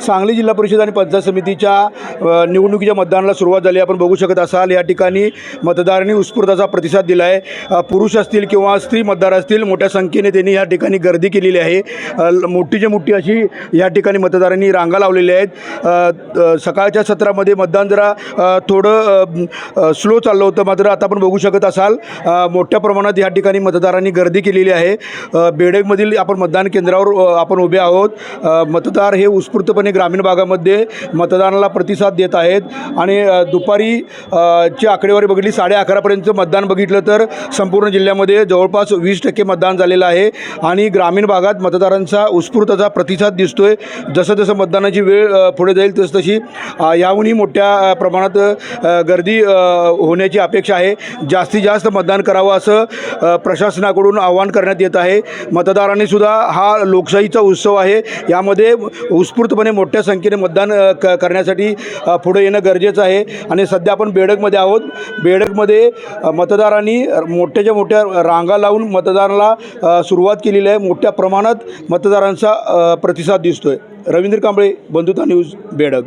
सांगली जिल्हा परिषद आणि पंचायत समितीच्या निवडणुकीच्या मतदानाला सुरुवात झाली. आपण बघू शकत असाल या ठिकाणी मतदारांनी उत्स्फूर्ताचा प्रतिसाद दिला आहे पुरुष असतील किंवा स्त्री मतदार असतील मोठ्या संख्येने त्यांनी या ठिकाणी गर्दी केलेली आहे. मोठीच्या ल- मोठीची मोठी अशी या ठिकाणी मतदारांनी रांगा लावलेल्या आहेत. सकाळच्या सत्रामध्ये मतदान जरा थोडं स्लो चाललं होतं मात्र आता आपण बघू शकत असाल मोठ्या प्रमाणात या ठिकाणी मतदारांनी गर्दी केलेली आहे. अ, बेडगमधील आपण मतदान केंद्रावर आपण उभे आहोत. मतदार हे उत्स्फूर्तपणे ग्रामीण भागामध्ये मतदानाला प्रतिसाद देत आहेत. आणि दुपारी ची आकडेवारी बघितली साडे अकरापर्यंतचं मतदान बघितलं तर संपूर्ण जिल्ह्यामध्ये जवळपास वीस टक्के मतदान झालेलं आहे. आणि ग्रामीण भागात मतदारांचा उत्स्फूर्तचा प्रतिसाद दिसतोय. जसं जसं मतदानाची वेळ पुढे जाईल तस तशी याहूनही मोठ्या प्रमाणात गर्दी होण्याची अपेक्षा आहे. जास्तीत जास्त मतदान करावं असं प्रशासनाकडून आवाहन करण्यात येत आहे. मतदारांनी सुद्धा हा लोकशाहीचा उत्सव आहे. यामध्ये उत्स्फूर्तपणे मोठ्या संख्येने मतदान क करण्यासाठी पुढे येणं गरजेचं आहे. आणि सध्या आपण बेडकमध्ये आहोत. बेडकमध्ये मतदारांनी मोठ्याच्या मोठ्या रांगा लावून मतदानाला सुरुवात केलेली आहे. मोठ्या प्रमाणात मतदारांचा प्रतिसाद दिसतो आहे रवींद्र कांबळे बंधुता न्यूज बेडक.